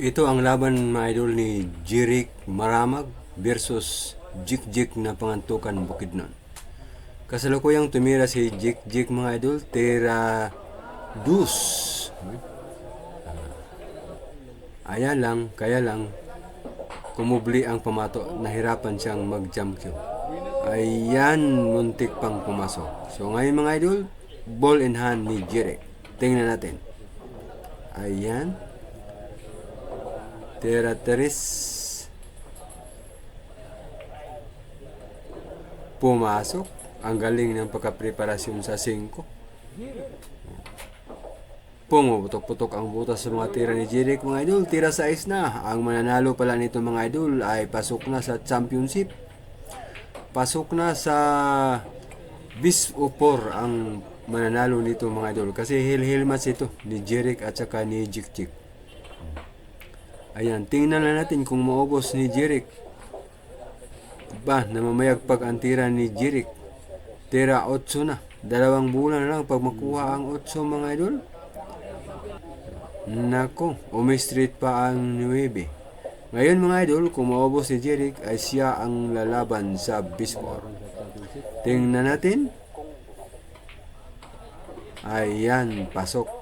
Ito ang laban mga idol ni Jirik Maramag versus Jik Jik na pangantukan Bukidnon. Kasalukuyang tumira si Jik Jik mga idol, tera dus. Ah, ayan lang, kaya lang, kumubli ang pamato, nahirapan siyang mag-jump cue. Ayan, muntik pang pumasok. So ngayon mga idol, ball in hand ni Jirik. Tingnan natin. Ayan. Tera Teres. Pumasok. Ang galing ng pagkapreparasyon sa 5. Pumuputok-putok ang butas sa mga tira ni Jeric mga idol. Tira sa ice na. Ang mananalo pala nito mga idol ay pasok na sa championship. Pasok na sa Bis o 4 ang mananalo nito mga idol. Kasi match ito ni Jeric at saka ni Jik Jik. Ayan, tingnan na natin kung maubos ni Jeric. Ba, namamayagpag ang tira ni Jeric. Tira 8 na. Dalawang bulan lang pag makuha ang 8 mga idol. Nako, umistreet pa ang 9. Ngayon mga idol, kung maubos ni Jeric ay siya ang lalaban sa Bispor. Tingnan natin. Ayan, pasok.